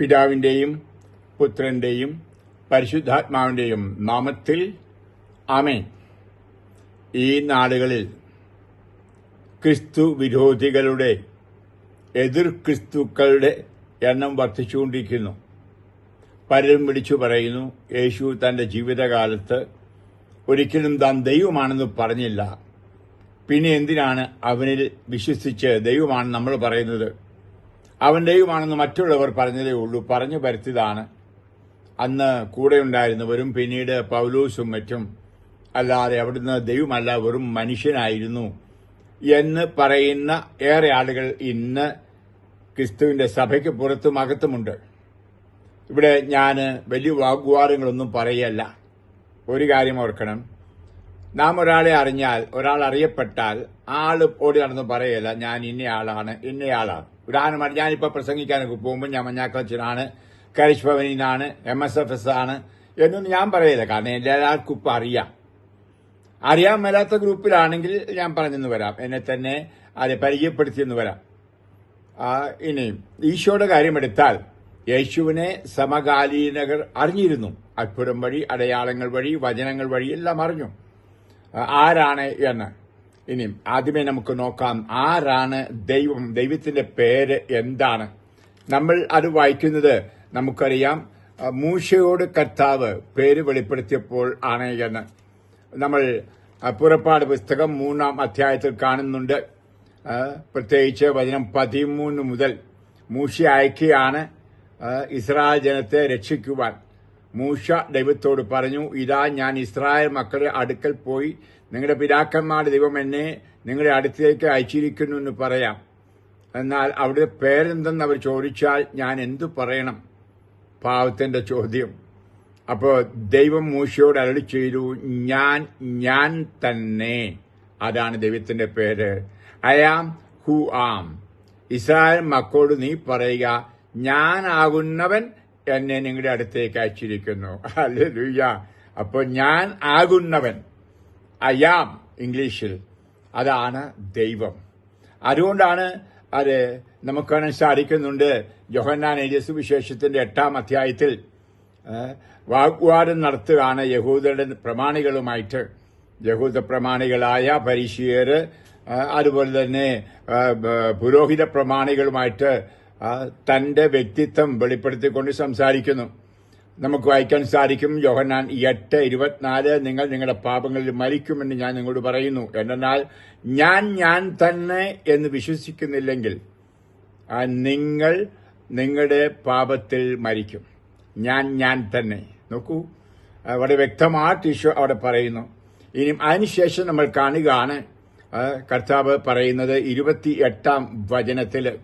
പിതാവിന്റെയും പുത്രന്റെയും പരിശുദ്ധാത്മാവിന്റെയും നാമത്തിൽ ആമേൻ. ഈ നാടുകളിൽ ക്രിസ്തു വിരോധികളുടെ എതിർ ക്രിസ്തുക്കളുടെ എണ്ണം വർദ്ധിച്ചുകൊണ്ടിരിക്കുന്നു. പലരും വിളിച്ചു പറയുന്നു യേശു തന്റെ ജീവിതകാലത്ത് ഒരിക്കലും താൻ ദൈവമാണെന്ന് പറഞ്ഞില്ല. പിന്നെ എന്തിനാണ് അവനിൽ വിശ്വസിച്ച് ദൈവമാണ് നമ്മൾ പറയുന്നത്? അവൻ ദൈവമാണെന്ന് മറ്റുള്ളവർ പറഞ്ഞതേ ഉള്ളൂ. പറഞ്ഞു വരുത്തിയതാണ്. അന്ന് കൂടെ ഉണ്ടായിരുന്നവരും പിന്നീട് പൗലൂസും മറ്റും അല്ലാതെ അവിടുന്ന് ദൈവമല്ല വെറും മനുഷ്യനായിരുന്നു എന്ന് പറയുന്ന ഏറെ ആളുകൾ ഇന്ന് ക്രിസ്തുവിന്റെ സഭയ്ക്ക് പുറത്തും അകത്തുമുണ്ട്. ഇവിടെ ഞാൻ വലിയ വാഗ്വാദങ്ങളൊന്നും പറയല്ല. ഒരു കാര്യം ഓർക്കണം. നാം ഒരാളെ അറിഞ്ഞാൽ ഒരാൾ അറിയപ്പെട്ടാൽ ആൾ ഓടി നടന്ന് പറയല്ല ഞാൻ ഇന്നയാളാണ് ഇന്നയാളാണ് ഉദാഹരണമായി ഞാനിപ്പോൾ പ്രസംഗിക്കാനൊക്കെ പോകുമ്പോൾ ഞാൻ മഞ്ഞാക്കളച്ചിലാണ് കരിഷ് ഭവനിന്നാണ് എം എസ് എഫ് എസ് ആണ് എന്നൊന്നും ഞാൻ പറയില്ല. കാരണം എല്ലാവർക്കും ഇപ്പം അറിയാം. അറിയാൻ മേലാത്ത ഗ്രൂപ്പിലാണെങ്കിൽ ഞാൻ പറഞ്ഞെന്ന് വരാം. എന്നെ തന്നെ അത് പരിചയപ്പെടുത്തിയെന്ന് വരാം. ഇനിയും ഈശോയുടെ കാര്യമെടുത്താൽ യേശുവിനെ സമകാലീനകർ അറിഞ്ഞിരുന്നു. അത്ഭുതം വഴി അടയാളങ്ങൾ വഴി വചനങ്ങൾ വഴി എല്ലാം അറിഞ്ഞു. ആരാണ് എന്ന്. ഇനിയും ആദ്യമേ നമുക്ക് നോക്കാം ആരാണ് ദൈവം ദൈവത്തിന്റെ പേര് എന്താണ്? നമ്മൾ അത് വായിക്കുന്നത് നമുക്കറിയാം മൂശയോട് കർത്താവ് പേര് വെളിപ്പെടുത്തിയപ്പോൾ ആണ് എന്ന്. നമ്മൾ പുറപ്പാട് പുസ്തകം മൂന്നാം അധ്യായത്തിൽ കാണുന്നുണ്ട്. പ്രത്യേകിച്ച് വചനം പതിമൂന്ന് മുതൽ മൂശ അയക്കുകയാണ് ഇസ്രായേൽ ജനത്തെ രക്ഷിക്കുവാൻ. മൂശ ദൈവത്തോട് പറഞ്ഞു ഇതാ ഞാൻ ഇസ്രായേൽ മക്കളുടെ അടുക്കൽ പോയി നിങ്ങളുടെ പിതാക്കന്മാരുടെ ദൈവം എന്നെ നിങ്ങളുടെ അടുത്തേക്ക് അയച്ചിരിക്കുന്നു എന്ന് പറയാം. എന്നാൽ അവിടെ പേരെന്തെന്ന് അവർ ചോദിച്ചാൽ ഞാൻ എന്തു പറയണം? പാവത്തിന്റെ ചോദ്യം. അപ്പോൾ ദൈവം മൂശയോട് അരളി ചെയ്തു ഞാൻ ഞാൻ തന്നെ. അതാണ് ദൈവത്തിന്റെ പേര്. I am who am Israel മക്കളോട് നീ പറയുക ഞാനാകുന്നവൻ എന്നെ നിങ്ങളുടെ അടുത്തേക്ക് അയച്ചിരിക്കുന്നു. അല്ലേ ലുയ്യ അപ്പോൾ ഞാൻ ആകുന്നവൻ. അയാം ഇംഗ്ലീഷിൽ. അതാണ് ദൈവം. അതുകൊണ്ടാണ് അത് നമുക്ക് കാണാൻ സാധിക്കുന്നുണ്ട് യോഹന്നാൻ എഴുതിയ സുവിശേഷത്തിന്റെ എട്ടാം അധ്യായത്തിൽ വാഗ്വാദം നടത്തുകയാണ് യഹൂദരുടെ പ്രമാണികളുമായിട്ട്. യഹൂദ പ്രമാണികളായ പരീശിയർ അതുപോലെ തന്നെ പുരോഹിത പ്രമാണികളുമായിട്ട് തന്റെ വ്യക്തിത്വം വെളിപ്പെടുത്തിക്കൊണ്ട് സംസാരിക്കുന്നു. നമുക്ക് വായിക്കാൻ സാധിക്കും യോഹന്നാൻ എട്ട് ഇരുപത്തിനാല് നിങ്ങൾ നിങ്ങളുടെ പാപങ്ങളിൽ മരിക്കുമെന്ന് ഞാൻ നിങ്ങളോട് പറയുന്നു. എന്നാൽ ഞാൻ ഞാൻ തന്നെ എന്ന് വിശ്വസിക്കുന്നില്ലെങ്കിൽ നിങ്ങൾ നിങ്ങളുടെ പാപത്തിൽ മരിക്കും. ഞാൻ ഞാൻ തന്നെ. നോക്കൂ അവിടെ വ്യക്തമായിട്ട് ഈശോ അവിടെ പറയുന്നു. ഇനി അതിനുശേഷം നമ്മൾ കാണുകയാണ്. കർത്താവ് പറയുന്നത് ഇരുപത്തി എട്ടാം വചനത്തിൽ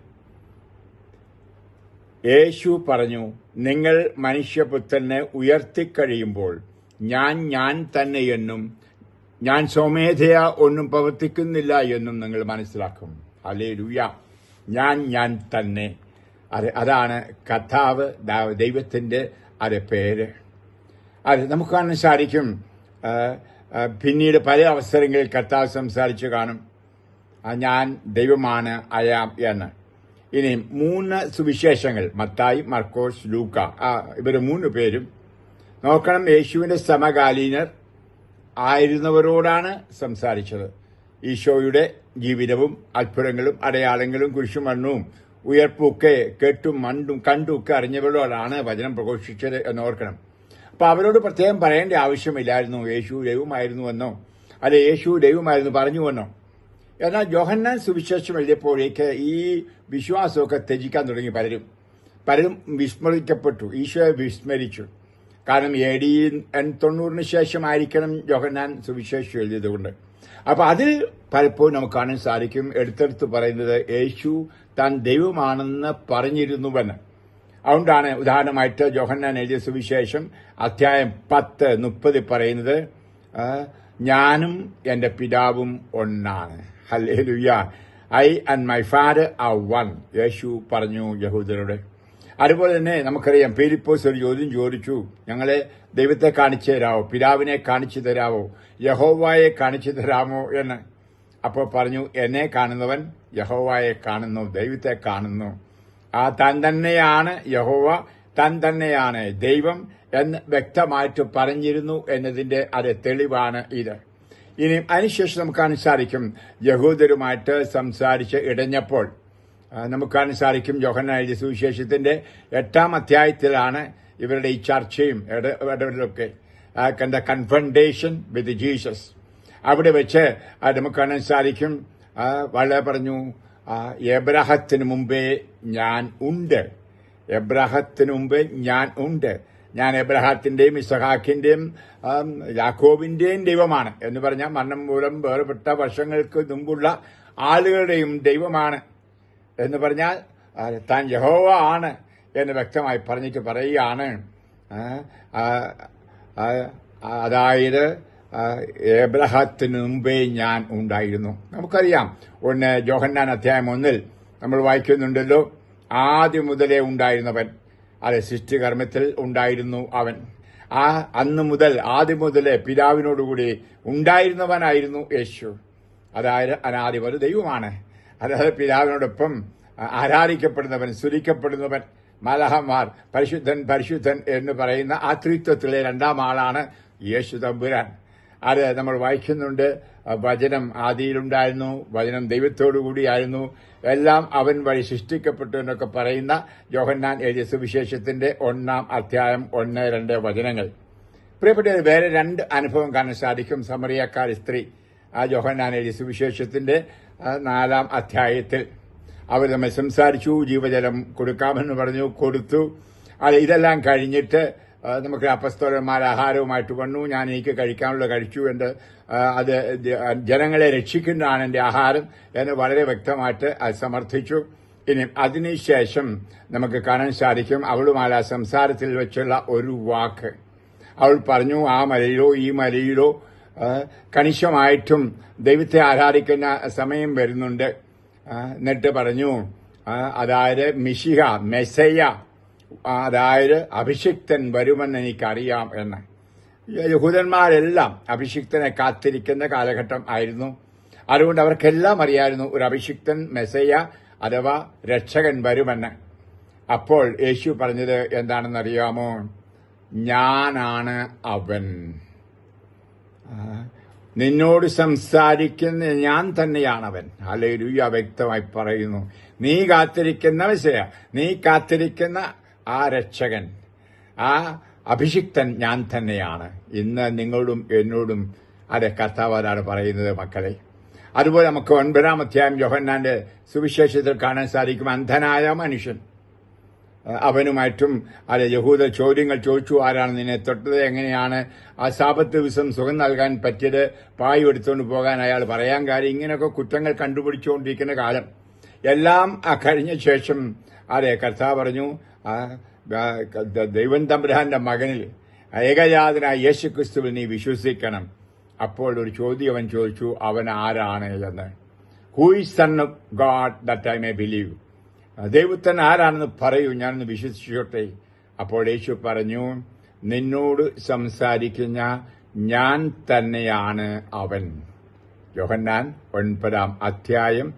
യേശു പറഞ്ഞു നിങ്ങൾ മനുഷ്യപുത്രനെ ഉയർത്തിക്കഴിയുമ്പോൾ ഞാൻ ഞാൻ തന്നെ എന്നും ഞാൻ സ്വമേധയാ ഒന്നും പ്രവർത്തിക്കുന്നില്ല എന്നും നിങ്ങൾ മനസ്സിലാക്കും. അല്ലേ ഞാൻ ഞാൻ തന്നെ. അത് അതാണ് കഥാവ് ദൈവത്തിന്റെ അത് പേര്. അത് നമുക്ക് കാണാൻ സാധിക്കും. പിന്നീട് പല അവസരങ്ങളിൽ കർത്താവ് സംസാരിച്ചു കാണും. ഞാൻ ദൈവമാണ് അയാം എന്ന്. ഇനി മൂന്ന് സുവിശേഷങ്ങൾ. മത്തായി മർക്കോസ് ലൂക്ക. ഇവർ മൂന്ന് പേരും. നോക്കണം യേശുവിന്റെ സമകാലീനർ ആയിരുന്നവരോടാണ് സംസാരിച്ചത്. ഈശോയുടെ ജീവിതവും അത്ഭുതങ്ങളും അടയാളങ്ങളും കുരിശുമണ്ണും ഉയർപ്പൊക്കെ കേട്ടും മണ്ടും കണ്ടുമൊക്കെ അറിഞ്ഞവരോടാണ് വചനം പ്രഘോഷിച്ചത് എന്ന് ഓർക്കണം. അപ്പൊ അവരോട് പ്രത്യേകം പറയേണ്ട ആവശ്യമില്ലായിരുന്നു. യേശു ദൈവമായിരുന്നുവെന്നോ അല്ലെ യേശു ദൈവമായിരുന്നു പറഞ്ഞുവെന്നോ? എന്നാൽ ജോഹന്നാൻ സുവിശേഷം എഴുതിയപ്പോഴേക്ക് ഈ വിശ്വാസമൊക്കെ ത്യജിക്കാൻ തുടങ്ങി. പലരും പലരും വിസ്മരിക്കപ്പെട്ടു. ഈശോയെ വിസ്മരിച്ചു. കാരണം എ ഡി തൊണ്ണൂറിന് ശേഷമായിരിക്കണം ജോഹന്നാൻ സുവിശേഷം എഴുതിയതുകൊണ്ട്. അപ്പോൾ അതിൽ പലപ്പോഴും നമുക്ക് കാണാൻ സാധിക്കും. എടുത്തെടുത്ത് പറയുന്നത് യേശു താൻ ദൈവമാണെന്ന് പറഞ്ഞിരുന്നുവെന്ന്. അതുകൊണ്ടാണ് ഉദാഹരണമായിട്ട് ജോഹന്നാൻ എഴുതിയ സുവിശേഷം അധ്യായം പത്ത് മുപ്പത് പറയുന്നത് ഞാനും എന്റെ പിതാവും ഒന്നാണ്. Hallelujah I and my father are one യേശു പറഞ്ഞു യഹൂദരോട്. അതുപോലെ തന്നെ നമുക്കറിയാം പേരിപ്പോസ് ഒരു ചോദ്യം ചോദിച്ചു. ഞങ്ങളെ ദൈവത്തെ കാണിച്ചു തരാവോ? പിതാവിനെ കാണിച്ചു തരാവോ? യഹോവായെ കാണിച്ചു തരാമോ എന്ന്. അപ്പോൾ പറഞ്ഞു എന്നെ കാണുന്നവൻ യഹോവായെ കാണുന്നു ദൈവത്തെ കാണുന്നു. ആ താൻ തന്നെയാണ് യഹോവ താൻ തന്നെയാണ് ദൈവം എന്ന് വ്യക്തമായിട്ട് പറഞ്ഞിരുന്നു എന്നതിന്റെ അത് തെളിവാണ് ഇത്. ഇനി അതിനുശേഷം നമുക്ക് സാധിക്കും യഹൂദരുമായിട്ട് സംസാരിച്ച് ഇടഞ്ഞപ്പോൾ നമുക്ക് സാധിക്കും ജോഹനായ സുവിശേഷത്തിന്റെ എട്ടാം അധ്യായത്തിലാണ് ഇവരുടെ ഈ ചർച്ചയും ഇട- ഇടപെടലൊക്കെ. കണ്ട കൺഫണ്ടേഷൻ വിത്ത് ജീസസ് അവിടെ വെച്ച് നമുക്ക് കാണാൻ സാധിക്കും വളരെ പറഞ്ഞു എബ്രാഹത്തിന് മുമ്പേ ഞാൻ ഉണ്ട്. എബ്രഹത്തിന് മുമ്പേ ഞാൻ ഉണ്ട്. ഞാൻ എബ്രഹാത്തിന്റെയും ഇസഹാക്കിന്റെയും യാക്കോബിന്റെയും ദൈവമാണ് എന്ന് പറഞ്ഞാൽ മരണം മൂലം വേർപെട്ട വർഷങ്ങൾക്ക് മുമ്പുള്ള ആളുകളുടെയും ദൈവമാണ് എന്ന് പറഞ്ഞാൽ താൻ യഹോവ ആണ് എന്ന് വ്യക്തമായി പറഞ്ഞിട്ട് പറയുകയാണ്. അതായത് ആ, ഏബ്രഹത്തിന് മുമ്പേ ഞാൻ ഉണ്ടായിരുന്നു. നമുക്കറിയാം ഒന്ന് ജോഹന്നാൻ അധ്യായം ഒന്നിൽ നമ്മൾ വായിക്കുന്നുണ്ടല്ലോ ആദ്യം മുതലേ ഉണ്ടായിരുന്നവൻ. അതെ സൃഷ്ടികർമ്മത്തിൽ ഉണ്ടായിരുന്നു അവൻ. ആ അന്ന് മുതൽ ആദ്യം മുതലേ പിതാവിനോടുകൂടി ഉണ്ടായിരുന്നവനായിരുന്നു യേശു. അതായത് അനാദി ഒരു ദൈവമാണ്. അതായത് പിതാവിനോടൊപ്പം ആരാധിക്കപ്പെടുന്നവൻ സ്തുതിക്കപ്പെടുന്നവൻ മലഹന്മാർ പരിശുദ്ധൻ പരിശുദ്ധൻ എന്ന് പറയുന്ന ആ ത്രിത്വത്തിലെ രണ്ടാം ആളാണ് യേശു തമ്പുരാൻ. അത് നമ്മൾ വായിക്കുന്നുണ്ട് വചനം ആദിയിലുണ്ടായിരുന്നു വചനം ദൈവത്തോടു കൂടിയായിരുന്നു എല്ലാം അവൻ വഴി സൃഷ്ടിക്കപ്പെട്ടു എന്നൊക്കെ പറയുന്ന ജോഹന്നാൻ എഴുതിയ സുവിശേഷത്തിന്റെ ഒന്നാം അധ്യായം ഒന്ന് രണ്ട് വചനങ്ങൾ. പ്രിയപ്പെട്ടവർ വേറെ രണ്ട് അനുഭവം കാണാൻ സാധിക്കും. സമറിയക്കാർ സ്ത്രീ ആ ജോഹന്നാൻ എഴുതിയ സുവിശേഷത്തിന്റെ നാലാം അധ്യായത്തിൽ. അവർ തമ്മിൽ സംസാരിച്ചു ജീവജലം കൊടുക്കാമെന്ന് പറഞ്ഞു കൊടുത്തു. അത് ഇതെല്ലാം കഴിഞ്ഞിട്ട് നമുക്ക് അപ്പസ്തോലന്മാർ ആഹാരവുമായിട്ട് വന്നു. ഞാൻ എനിക്ക് കഴിക്കാനുള്ള കഴിച്ചു എന്ന് അത് ജനങ്ങളെ രക്ഷിക്കുന്നതാണ് എന്റെ ആഹാരം എന്ന് വളരെ വ്യക്തമായിട്ട് സമർത്ഥിച്ചു. ഇനി അതിനുശേഷം നമുക്ക് കാണാൻ സാധിക്കും അവളുമായ സംസാരത്തിൽ വെച്ചുള്ള ഒരു വാക്ക്. അവൾ പറഞ്ഞു ആ മലയിലോ ഈ മലയിലോ കണിശമായിട്ടും ദൈവത്തെ ആരാധിക്കുന്ന സമയം വരുന്നുണ്ട്. എന്നിട്ട് പറഞ്ഞു അതായത് മിഷിഹ മെസ്സയ്യ ആ, അതായത് അഭിഷിക്തൻ വരുമെന്ന് എനിക്കറിയാം എന്ന്. യഹൂദന്മാരെല്ലാം അഭിഷിക്തനെ കാത്തിരിക്കുന്ന കാലഘട്ടം ആയിരുന്നു. അതുകൊണ്ട് അവർക്കെല്ലാം അറിയായിരുന്നു ഒരു അഭിഷിക്തൻ മെസ്സയ്യ അഥവാ രക്ഷകൻ വരുമെന്ന്. അപ്പോൾ യേശു പറഞ്ഞത് എന്താണെന്നറിയാമോ? ഞാനാണ് അവൻ. നിന്നോട് സംസാരിക്കുന്ന ഞാൻ തന്നെയാണവൻ. അല്ലേലൂയ വ്യക്തമായി പറയുന്നു. നീ കാത്തിരിക്കുന്ന വിഷയ നീ കാത്തിരിക്കുന്ന ആ രക്ഷകൻ ആ അഭിഷിക്തൻ ഞാൻ തന്നെയാണ്. ഇന്ന് നിങ്ങളോടും എന്നോടും അതെ കർത്താവാരാണ് പറയുന്നത് മക്കളെ. അതുപോലെ നമുക്ക് ഒൻപതാം അധ്യായം ജോഹന്നാന്റെ സുവിശേഷത്തിൽ കാണാൻ സാധിക്കും. അന്ധനായ മനുഷ്യൻ. അവനുമായിട്ടും അല്ലെ യഹൂദ ചോദ്യങ്ങൾ ചോദിച്ചു ആരാണ് നിന്നെ തൊട്ടത് എങ്ങനെയാണ്? ആ സാപത്ത് ദിവസം സുഖം നൽകാൻ പറ്റിയത് പായ് എടുത്തുകൊണ്ട് പോകാൻ അയാൾ പറയാൻ കാര്യം ഇങ്ങനെയൊക്കെ കുറ്റങ്ങൾ കണ്ടുപിടിച്ചുകൊണ്ടിരിക്കുന്ന കാലം. എല്ലാം ആ കഴിഞ്ഞ ശേഷം അതെ കർത്താവ് പറഞ്ഞു ദൈവം തമ്പുരാന്റെ മകനിൽ ഏകജാതനായ യേശു ക്രിസ്തുവിൽ നീ വിശ്വസിക്കണം. അപ്പോൾ ഒരു ചോദ്യം അവൻ ചോദിച്ചു അവൻ ആരാണ്? എന്ന്. Who son of God that I may believe ദൈവത്തൻ ആരാണെന്ന് പറയൂ ഞാനൊന്ന് വിശ്വസിച്ചോട്ടെ. അപ്പോൾ യേശു പറഞ്ഞു നിന്നോട് സംസാരിക്കുന്ന ഞാൻ തന്നെയാണ് അവൻ. യോഹന്നാൻ ഒൻപതാം അധ്യായം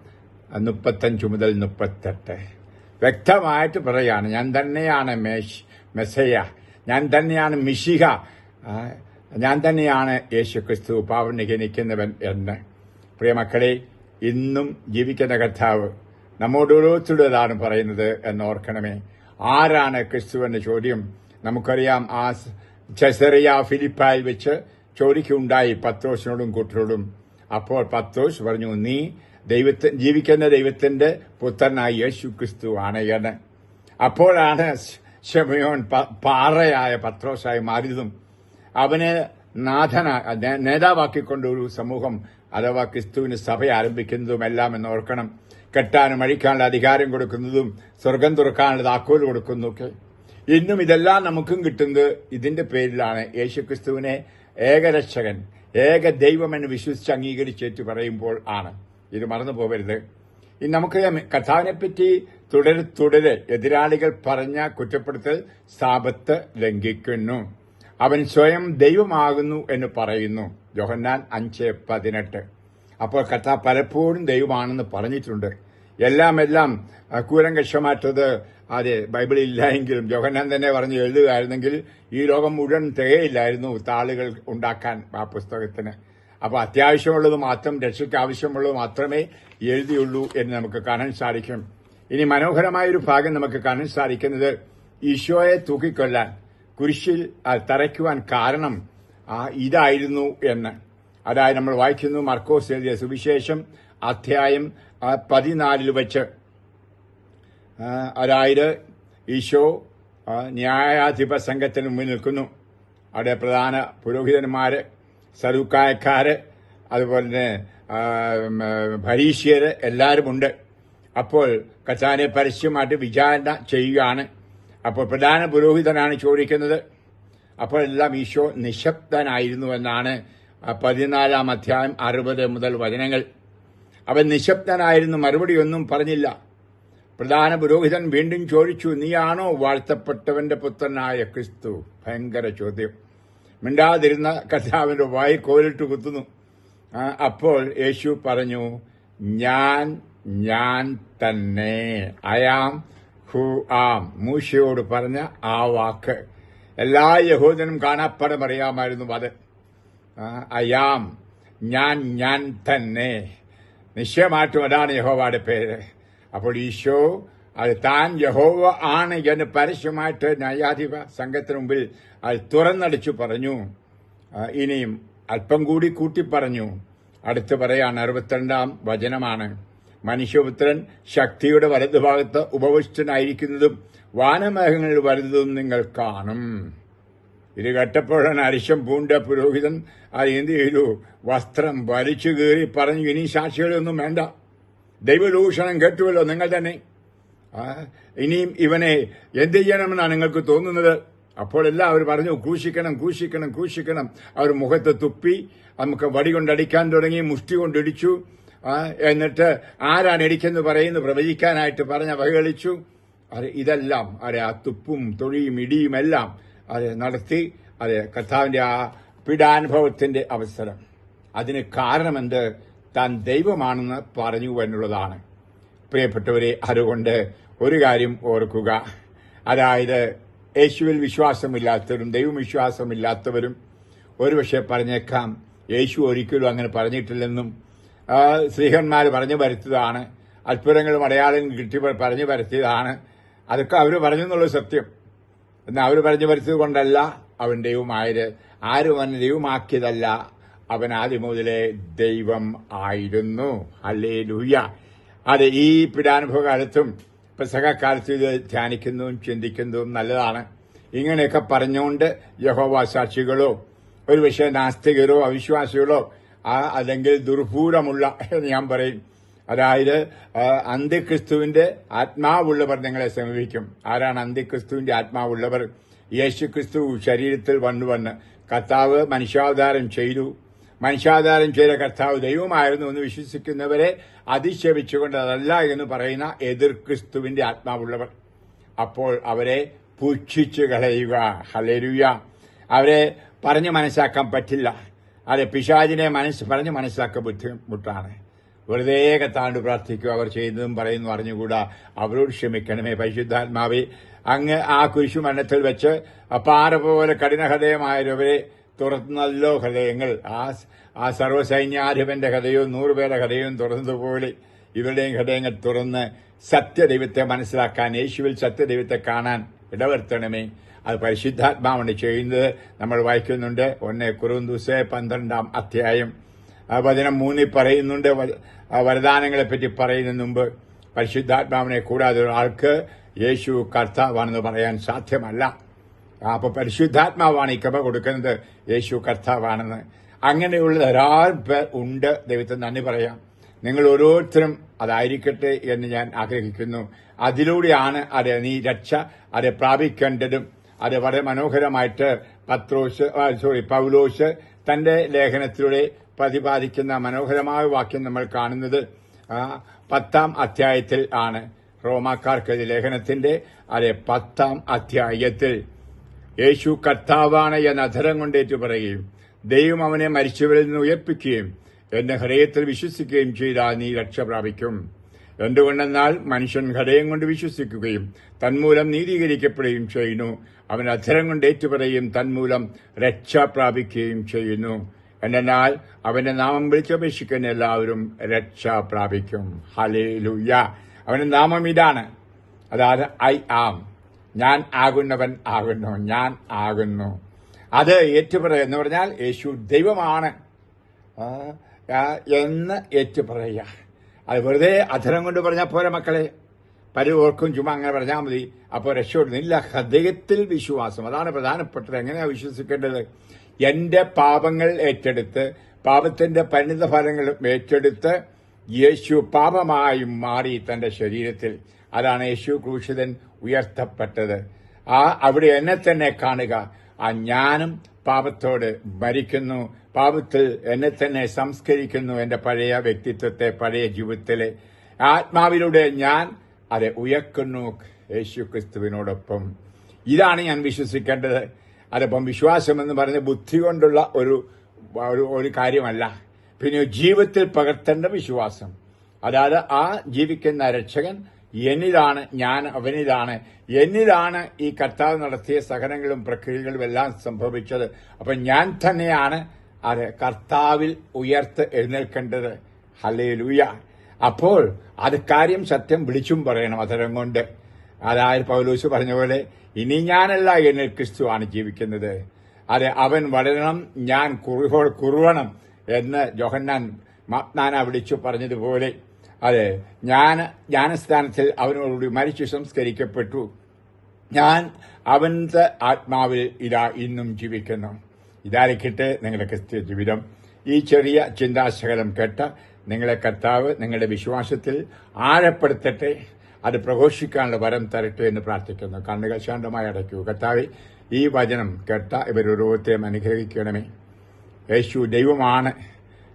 മുപ്പത്തഞ്ച് മുതൽ മുപ്പത്തെട്ട്. വ്യക്തമായിട്ട് പറയാണ്. ഞാൻ തന്നെയാണ് മേശ് മെസ്സയ്യ ഞാൻ തന്നെയാണ് മിഷിഹ ഞാൻ തന്നെയാണ് യേശു ക്രിസ്തു പാവന് ജനിക്കുന്നവൻ എന്ന് പ്രിയമക്കളെ ഇന്നും ജീവിക്കുന്ന കർത്താവ് നമ്മോട് ഓരോരുത്തരുടേതാണ് പറയുന്നത് എന്ന് ഓർക്കണമേ. ആരാണ് ക്രിസ്തു എന്ന ചോദ്യം നമുക്കറിയാം. ആ ചെസറിയ ഫിലിപ്പായി വെച്ച് ചോദിക്കുണ്ടായി പത്രോസിനോടും കൂട്ടരോടും. അപ്പോൾ പത്രോസ് പറഞ്ഞു നീ ദൈവത്തെ ജീവിക്കുന്ന ദൈവത്തിന്റെ പുത്രനായ യേശു ക്രിസ്തു എന്ന്. അപ്പോഴാണ് ഷെമയോൻ പാറയായ പത്രോസായി മാറിയതും അവനെ നാഥന നേതാവാക്കിക്കൊണ്ട് ഒരു സമൂഹം അഥവാ ക്രിസ്തുവിന് സഭ ആരംഭിക്കുന്നതും എല്ലാം എന്ന് ഓർക്കണം. കെട്ടാനും അഴിക്കാനുള്ള അധികാരം കൊടുക്കുന്നതും സ്വർഗം തുറക്കാനുള്ള താക്കോൽ കൊടുക്കുന്നതൊക്കെ. ഇന്നും ഇതെല്ലാം നമുക്കും കിട്ടുന്നത് ഇതിന്റെ പേരിലാണ്. യേശുക്രിസ്തുവിനെ ഏകരക്ഷകൻ ഏക ദൈവമെന്ന് വിശ്വസിച്ച് അംഗീകരിച്ചേറ്റ് പറയുമ്പോൾ ആണ്. ഇത് മറന്നു പോകരുത് ഇനി നമുക്കറിയാം കഥാവിനെപ്പറ്റി തുടരെ തുടരെ എതിരാളികൾ പറഞ്ഞ കുറ്റപ്പെടുത്തൽ സാപത്ത് ലംഘിക്കുന്നു. അവൻ സ്വയം ദൈവമാകുന്നു എന്ന് പറയുന്നു. ജോഹന്നാൻ അഞ്ച് പതിനെട്ട്. അപ്പോൾ കഥ പലപ്പോഴും ദൈവമാണെന്ന് പറഞ്ഞിട്ടുണ്ട്. എല്ലാം എല്ലാം കൂരം കക്ഷമാറ്റത് അതെ ബൈബിളിൽ ഇല്ലായെങ്കിലും ജോഹന്നാൻ തന്നെ പറഞ്ഞ് എഴുതുകയായിരുന്നെങ്കിൽ ഈ ലോകം മുഴുവൻ തികയില്ലായിരുന്നു താളുകൾ ഉണ്ടാക്കാൻ ആ പുസ്തകത്തിന്. അപ്പോൾ അത്യാവശ്യമുള്ളത് മാത്രം രക്ഷയ്ക്ക് ആവശ്യമുള്ളത് മാത്രമേ എഴുതിയുള്ളൂ എന്ന് നമുക്ക് കാണാൻ സാധിക്കും. ഇനി മനോഹരമായൊരു ഭാഗം നമുക്ക് കാണാൻ സാധിക്കുന്നത് ഈശോയെ തൂക്കിക്കൊല്ലാൻ കുരിശിൽ തറയ്ക്കുവാൻ കാരണം ആ, ഇതായിരുന്നു എന്ന്. അതായത് നമ്മൾ വായിക്കുന്നു മർക്കോസ് എഴുതിയ സുവിശേഷം അധ്യായം പതിനാലിൽ വച്ച്. അതായത് ഈശോ ന്യായാധിപ സംഘത്തിന് മുന്നിൽ നിൽക്കുന്നു. അവിടെ പ്രധാന പുരോഹിതന്മാര് സദുക്കായക്കാര് അതുപോലെ തന്നെ ഭരീഷ്യർ എല്ലാവരുമുണ്ട് അപ്പോൾ കച്ചാനെ പരസ്യമായിട്ട് വിചാരണ ചെയ്യുകയാണ്. അപ്പോൾ പ്രധാന പുരോഹിതനാണ് ചോദിക്കുന്നത്. അപ്പോൾ എല്ലാം ഈശോ നിശബ്ദനായിരുന്നു എന്നാണ് പതിനാലാം അധ്യായം അറുപത് മുതൽ വചനങ്ങൾ. അവൻ നിശബ്ദനായിരുന്നു മറുപടിയൊന്നും പറഞ്ഞില്ല. പ്രധാന പുരോഹിതൻ വീണ്ടും ചോദിച്ചു നീയാണോ വാഴ്ത്തപ്പെട്ടവന്റെ പുത്രനായ ക്രിസ്തു? ഭയങ്കര ചോദ്യം. മിണ്ടാതിരുന്ന കർത്താവിന്റെ വായി കോലിട്ട് കുത്തുന്നു. അപ്പോൾ യേശു പറഞ്ഞു ഞാൻ ഞാൻ തന്നെ. അയാം ഹു ആം മൂശയോട് പറഞ്ഞ ആ വാക്ക്. എല്ലാ യഹൂദനും കാണാപ്പടം അറിയാമായിരുന്നു അത്. അയാം ഞാൻ ഞാൻ തന്നെ. നിശ്ചയമായിട്ടും അതാണ് യഹോവയുടെ പേര്. അപ്പോൾ ഈശോ അത് താൻ യഹോവ ആണ് എന്ന് പരസ്യമായിട്ട് ന്യായാധിപ സംഘത്തിന് മുമ്പിൽ അത് തുറന്നടിച്ചു പറഞ്ഞു. ഇനിയും അല്പം കൂടി കൂട്ടി പറഞ്ഞു. അടുത്ത് പറയാണ് അറുപത്തിരണ്ടാം വചനമാണ്. മനുഷ്യപുത്രൻ ശക്തിയുടെ വലതുഭാഗത്ത് ഉപവിഷ്ടനായിരിക്കുന്നതും വാനമേഘങ്ങളിൽ വരുന്നതും നിങ്ങൾ കാണും. ഇത് കേട്ടപ്പോഴാണ് അരിശം പൂണ്ട പുരോഹിതൻ അത് എന്ത് ചെയ്തു? വസ്ത്രം വലിച്ചു കീറി പറഞ്ഞു ഇനി സാക്ഷികളൊന്നും വേണ്ട. ദൈവദൂഷണം കേട്ടുവല്ലോ നിങ്ങൾ തന്നെ. ഇനിയും ഇവനെ എന്ത് ചെയ്യണമെന്നാണ് നിങ്ങൾക്ക് തോന്നുന്നത്? അപ്പോഴെല്ലാം അവർ പറഞ്ഞു ക്രൂശിക്കണം ക്രൂശിക്കണം ക്രൂശിക്കണം. അവർ മുഖത്ത് തുപ്പി നമുക്ക് വടി കൊണ്ടടിക്കാൻ തുടങ്ങി മുഷ്ടി കൊണ്ടിടിച്ചു. എന്നിട്ട് ആരാണ് ഇടിക്കെന്ന് പറയുന്നു? പ്രവചിക്കാനായിട്ട് പറഞ്ഞ് അവഹേളിച്ചു അത് ഇതെല്ലാം അതെ ആ തുപ്പും തൊഴിയും ഇടിയും എല്ലാം അത് നടത്തി അത് കർത്താവിന്റെ ആ പിടാനുഭവത്തിന്റെ അവസരം. അതിന് കാരണമെന്ത്? താൻ ദൈവമാണെന്ന് പറഞ്ഞു എന്നുള്ളതാണ്. പ്രിയപ്പെട്ടവരെ അതുകൊണ്ട് ഒരു കാര്യം ഓർക്കുക. അതായത് യേശുവിൽ വിശ്വാസമില്ലാത്തവരും ദൈവവിശ്വാസമില്ലാത്തവരും ഒരുപക്ഷെ പറഞ്ഞേക്കാം യേശു ഒരിക്കലും അങ്ങനെ പറഞ്ഞിട്ടില്ലെന്നും സ്ത്രീഹന്മാർ പറഞ്ഞു വരുത്തിയതാണ് അത്ഭുതങ്ങളും അടയാളം കിട്ടി പറഞ്ഞു വരുത്തിയതാണ്. അതൊക്കെ അവർ പറഞ്ഞു എന്നുള്ളത് സത്യം. എന്നാൽ അവർ പറഞ്ഞു വരുത്തിയത് കൊണ്ടല്ല അവൻ ദൈവമായത്. ആരും അവൻ ദൈവമാക്കിയതല്ല. അവൻ ആദ്യം മുതലേ ദൈവം ആയിരുന്നു. അല്ലേ ലൂയ അത് ഈ പീഡാനുഭവ കാലത്തും പ്രസംഗക്കാലത്ത് ഇത് ധ്യാനിക്കുന്നതും ചിന്തിക്കുന്നതും നല്ലതാണ്. ഇങ്ങനെയൊക്കെ പറഞ്ഞുകൊണ്ട് യഹോവ സാക്ഷികളോ ഒരുപക്ഷെ നാസ്തികരോ അവിശ്വാസികളോ അല്ലെങ്കിൽ ദുർഭൂരമുള്ള എന്ന് ഞാൻ പറയും. അതായത് അന്ത്യക്രിസ്തുവിന്റെ ആത്മാവുള്ളവർ നിങ്ങളെ സമീപിക്കും. ആരാണ് അന്ത്യക്രിസ്തുവിന്റെ ആത്മാവുള്ളവർ? യേശു ശരീരത്തിൽ വന്നു വന്ന് കർത്താവ് മനുഷ്യാവതാരം ചെയ്തു. മനുഷ്യാവതാരം ചെയ്ത കർത്താവ് ദൈവമായിരുന്നു എന്ന് വിശ്വസിക്കുന്നവരെ അധിക്ഷേപിച്ചുകൊണ്ട് അതല്ല എന്ന് പറയുന്ന എതിർ ക്രിസ്തുവിന്റെ ആത്മാവുള്ളവർ. അപ്പോൾ അവരെ പുച്ഛിച്ചു കളയുക. ഹലരുക അവരെ പറഞ്ഞു മനസ്സാക്കാൻ പറ്റില്ല. അതെ പിശാചിനെ മനസ്സ് പറഞ്ഞ് മനസ്സിലാക്കാൻ ബുദ്ധിമുട്ടാണ് വെറുതെ കത്താണ്ട് പ്രാർത്ഥിക്കുക അവർ ചെയ്യുന്നതും പറയുന്നു അറിഞ്ഞുകൂടാ. അവരോട് ക്ഷമിക്കണമേ പരിശുദ്ധാത്മാവെ. അങ്ങ് ആ കുരിശു മരണത്തിൽ വെച്ച് പാറ പോലെ കഠിനഹൃദയമായവരെ തുറന്നല്ലോ ഹൃദയങ്ങൾ. ആ ആ സർവസൈന്യാധിപന്റെ ഹൃദയവും നൂറുപേരുടെ ഹൃദയവും തുറന്നതുപോലെ ഇവരുടെയും ഹൃദയങ്ങൾ തുറന്ന് സത്യദൈവത്തെ മനസ്സിലാക്കാൻ യേശുവിൽ സത്യദൈവത്തെ കാണാൻ ഇടവരുത്തണമേ. അത് പരിശുദ്ധാത്മാവാണ് ചെയ്യുന്നത്. നമ്മൾ വായിക്കുന്നുണ്ട് ഒന്ന് കുറുന്തൂസ് പന്ത്രണ്ടാം അധ്യായം. വചനം മൂന്നിൽ പറയുന്നുണ്ട്. വരദാനങ്ങളെ പറ്റി പറയുന്നതിന് മുമ്പ് പരിശുദ്ധാത്മാവിനെ കൂടാതെ ഒരാൾക്ക് യേശു കർത്താവാണെന്ന് പറയാൻ സാധ്യമല്ല. അപ്പൊ പരിശുദ്ധാത്മാവാണ് ഈ കൃപ കൊടുക്കുന്നത്. യേശു കർത്താവാണെന്ന്. അങ്ങനെയുള്ള ധാരാളം പേർ ഉണ്ട്. ദൈവത്തെ നന്ദി പറയാം. നിങ്ങൾ ഓരോരുത്തരും അതായിരിക്കട്ടെ എന്ന് ഞാൻ ആഗ്രഹിക്കുന്നു. അതിലൂടെയാണ് അത് നീ രക്ഷ അത് പ്രാപിക്കേണ്ടതും. അത് വളരെ മനോഹരമായിട്ട് പത്രോസ് സോറി പൗലോസ് തന്റെ ലേഖനത്തിലൂടെ പ്രതിപാദിക്കുന്ന മനോഹരമായ വാക്യം നമ്മൾ കാണുന്നത് പത്താം അധ്യായത്തിൽ ആണ്. റോമാക്കാർക്ക് ലേഖനത്തിന്റെ അതെ പത്താം അധ്യായത്തിൽ യേശു കർത്താവാണ് എന്ന അധരം കൊണ്ടേറ്റു പറയുകയും ദൈവം അവനെ മരിച്ചവരിൽ നിന്ന് ഉയർപ്പിക്കുകയും എന്റെ ഹൃദയത്തിൽ വിശ്വസിക്കുകയും ചെയ്താൽ നീ രക്ഷ പ്രാപിക്കും. എന്തുകൊണ്ടെന്നാൽ മനുഷ്യൻ ഹൃദയം കൊണ്ട് വിശ്വസിക്കുകയും തന്മൂലം നീതീകരിക്കപ്പെടുകയും ചെയ്യുന്നു. അവൻ അധരം കൊണ്ട് ഏറ്റുപറയുകയും തന്മൂലം രക്ഷ പ്രാപിക്കുകയും ചെയ്യുന്നു. എന്നാൽ അവന്റെ നാമം വിളിച്ചപേക്ഷിക്കുന്ന എല്ലാവരും രക്ഷ പ്രാപിക്കും. ഹലേ ലുയ്യ അവന്റെ നാമം ഇതാണ്. അതായത് ഐ ആം. ഞാൻ ആകുന്നവൻ ആകുന്നു ഞാൻ ആകുന്നു. അത് ഏറ്റുപറയുക എന്ന് പറഞ്ഞാൽ യേശു ദൈവമാണ്. എന്ന് ഏറ്റുപറയുക. അത് വെറുതെ അധരം കൊണ്ട് പറഞ്ഞാൽ പോരെ മക്കളെ. പലവർക്കും ചുമ്മാ അങ്ങനെ പറഞ്ഞാൽ മതി. അപ്പോൾ രക്ഷപ്പെടുന്നില്ല ഹൃദയത്തിൽ വിശ്വാസം. അതാണ് പ്രധാനപ്പെട്ടത്. എങ്ങനെയാണ് വിശ്വസിക്കേണ്ടത്? എന്റെ പാപങ്ങൾ ഏറ്റെടുത്ത് പാപത്തിന്റെ പരിണിത ഫലങ്ങളും ഏറ്റെടുത്ത് യേശു പാപമായും മാറി തന്റെ ശരീരത്തിൽ. അതാണ് യേശു ക്രൂശിതൻ ഉയർത്തപ്പെട്ടത്. ആ അവിടെ എന്നെ തന്നെ കാണുക. ആ ഞാനും പാപത്തോട് മരിക്കുന്നു പാപത്തിൽ എന്നെ തന്നെ സംസ്കരിക്കുന്നു എന്റെ പഴയ വ്യക്തിത്വത്തെ പഴയ ജീവിതത്തിലെ. ആത്മാവിലൂടെ ഞാൻ അത് ഉയർക്കുന്നു യേശു ക്രിസ്തുവിനോടൊപ്പം. ഇതാണ് ഞാൻ വിശ്വസിക്കേണ്ടത്. അതിപ്പം വിശ്വാസം എന്ന് പറഞ്ഞ ബുദ്ധി കൊണ്ടുള്ള ഒരു ഒരു കാര്യമല്ല. പിന്നെ ജീവിതത്തിൽ പകർത്തേണ്ട വിശ്വാസം. അതായത് ആ ജീവിക്കുന്ന രക്ഷകൻ എന്നിലാണ് ഞാൻ അവനിലാണ്. എന്നിലാണ് ഈ കർത്താവ് നടത്തിയ സഹനങ്ങളും പ്രക്രിയകളും എല്ലാം സംഭവിച്ചത്. അപ്പൊ ഞാൻ തന്നെയാണ് അത് കർത്താവിൽ ഉയർത്ത് എഴുന്നേൽക്കേണ്ടത്. ഹലേ അപ്പോൾ അത് കാര്യം സത്യം വിളിച്ചും പറയണം അതരം കൊണ്ട്. അതായത് പൗലൂസ് പറഞ്ഞ പോലെ ഇനി ഞാനല്ല എന്നിൽ ക്രിസ്തുവാണ് ജീവിക്കുന്നത്. അത് അവൻ വളരണം ഞാൻ കുറുവണം എന്ന് ജോഹന്നാൻ മാത്നാന വിളിച്ചു പറഞ്ഞതുപോലെ അതെ. ഞാൻ ജ്ഞാനസ്ഥാനത്തിൽ അവനോടുകൂടി മരിച്ചു സംസ്കരിക്കപ്പെട്ടു. ഞാൻ അവന്റെ ആത്മാവിൽ ഇതാ ഇന്നും ജീവിക്കുന്നു. ഇതായിരിക്കട്ടെ നിങ്ങളുടെ ക്രിസ്ത്യ ജീവിതം. ഈ ചെറിയ ചിന്താശകലം കേട്ട നിങ്ങളെ കർത്താവ് നിങ്ങളുടെ വിശ്വാസത്തിൽ ആഴപ്പെടുത്തട്ടെ. അത് പ്രഘോഷിക്കാനുള്ള വരം തരട്ടെ എന്ന് പ്രാർത്ഥിക്കുന്നു. കണ്ണുകൾ ശാന്തമായി അടയ്ക്കൂ. കർത്താവ് ഈ വചനം കേട്ട ഇവരോരോരുത്തരെയും അനുഗ്രഹിക്കണമേ. യേശു ദൈവമാണ്.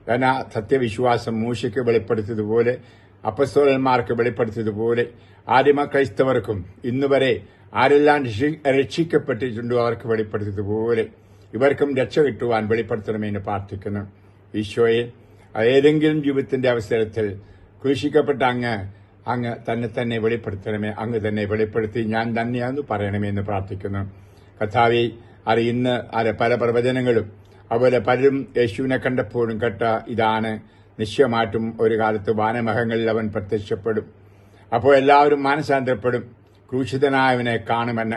എന്ന സത്യവിശ്വാസം മൂശയ്ക്ക് വെളിപ്പെടുത്തിയതുപോലെ അപ്പസ്തോലന്മാർക്ക് വെളിപ്പെടുത്തിയതുപോലെ ആദിമ ക്രൈസ്തവർക്കും ഇന്നുവരെ ആരെല്ലാം രക്ഷി- രക്ഷിക്കപ്പെട്ടിട്ടുണ്ടോ അവർക്ക് വെളിപ്പെടുത്തിയതുപോലെ ഇവർക്കും രക്ഷ കിട്ടുവാൻ വെളിപ്പെടുത്തണമെന്ന് പ്രാർത്ഥിക്കുന്നു. ഈശോയെ ഏതെങ്കിലും ജീവിതത്തിന്റെ അവസരത്തിൽ ക്രൂശിക്കപ്പെട്ട അങ്ങ് അങ്ങ് തന്നെ തന്നെ വെളിപ്പെടുത്തണമേ അങ്ങ് തന്നെ വെളിപ്പെടുത്തി ഞാൻ തന്നെയാന്ന് പറയണമേ എന്ന് പ്രാർത്ഥിക്കുന്നു. കഥാവി അറിയുന്ന പല പ്രവചനങ്ങളും അതുപോലെ പലരും യേശുവിനെ കണ്ടപ്പോഴും കേട്ട ഇതാണ് നിശ്ചയമായിട്ടും ഒരു കാലത്ത് വാനമഹങ്ങളിൽ അവൻ പ്രത്യക്ഷപ്പെടും. അപ്പോൾ എല്ലാവരും മാനസാന്തരപ്പെടും. ക്രൂശിതനായവനെ കാണുമെന്ന്.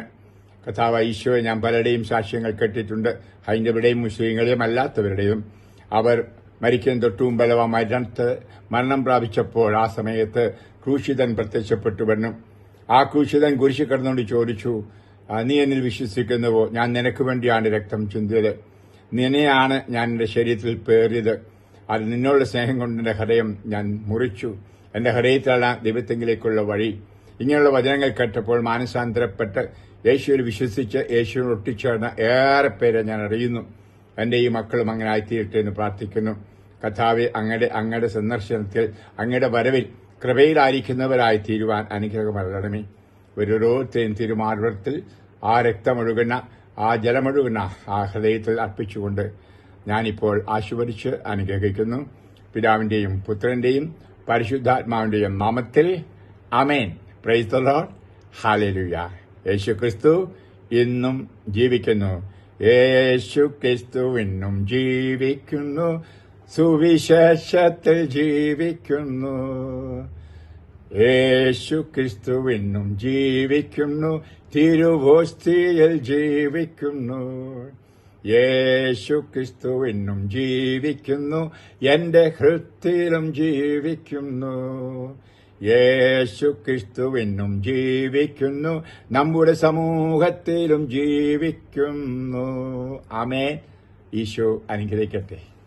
കഥാവ് ഈശോയെ ഞാൻ പലരുടെയും സാക്ഷ്യങ്ങൾ കേട്ടിട്ടുണ്ട്. ഹൈന്ദവരുടെയും മുസ്ലിങ്ങളുടെയും അല്ലാത്തവരുടെയും. അവർ മരിക്കുന്ന തൊട്ടും ബലവ മരണത്ത് മരണം പ്രാപിച്ചപ്പോൾ ആ സമയത്ത് ക്രൂശിതൻ പ്രത്യക്ഷപ്പെട്ടുവെന്നും ആ ക്രൂശിതൻ കുരിശി കിടന്നുകൊണ്ട് ചോദിച്ചു നീ എന്നിൽ വിശ്വസിക്കുന്നുവോ? ഞാൻ നിനക്ക് വേണ്ടിയാണ് രക്തം ചിന്തിയത്. നിന്നെയാണ് ഞാൻ എന്റെ ശരീരത്തിൽ പേറിയത്. അത് നിന്നോട് സ്നേഹം കൊണ്ട് എന്റെ ഹൃദയം ഞാൻ മുറിച്ചു. എന്റെ ഹൃദയത്തിലാണ് ദൈവത്തെങ്കിലേക്കുള്ള വഴി. ഇങ്ങനെയുള്ള വചനങ്ങൾ കേട്ടപ്പോൾ മാനസാന്തരപ്പെട്ട് യേശുവിൽ വിശ്വസിച്ച് യേശുവിൽ ഒട്ടിച്ചേർന്ന ഏറെ പേരെ ഞാൻ അറിയുന്നു. എന്റെ ഈ മക്കളും അങ്ങനെ ആയിത്തീരട്ടെ എന്ന് പ്രാർത്ഥിക്കുന്നു. കഥാവെ അങ്ങയുടെ അങ്ങയുടെ സന്ദർശനത്തിൽ അങ്ങയുടെ വരവിൽ കൃപയിലായിരിക്കുന്നവരായി തീരുവാൻ അനുഗ്രഹം അനുഗ്രഹമല്ലണമേ ഓരോരുത്തരും തിരുമാർവത്തിൽ ആ രക്തമൊഴുകുന്ന ആ ജലമൊഴുകുന്ന ആ ഹൃദയത്തിൽ അർപ്പിച്ചുകൊണ്ട് ഞാനിപ്പോൾ ആശുപരിച്ച് അനുഗ്രഹിക്കുന്നു. പിതാവിന്റെയും പുത്രന്റെയും പരിശുദ്ധാത്മാവിന്റെയും നാമത്തിൽ അമേൻ പ്രൈസ് ഹാലലുയ യേശു ക്രിസ്തു ഇന്നും ജീവിക്കുന്നു. യേശു ക്രിസ്തു ഇന്നും ജീവിക്കുന്നു. സുവിശേഷത്തിൽ ജീവിക്കുന്നു. യേശു ക്രിസ്തുവിനും ജീവിക്കുന്നു തിരുവോസ്തിയിൽ ജീവിക്കുന്നു. യേശു ക്രിസ്തുവിനും ജീവിക്കുന്നു എന്റെ ഹൃത്തിലും ജീവിക്കുന്നു. യേശു ക്രിസ്തുവിനും ജീവിക്കുന്നു നമ്മുടെ സമൂഹത്തിലും ജീവിക്കുന്നു. അമേ ഈശോ അനുഗ്രഹിക്കട്ടെ.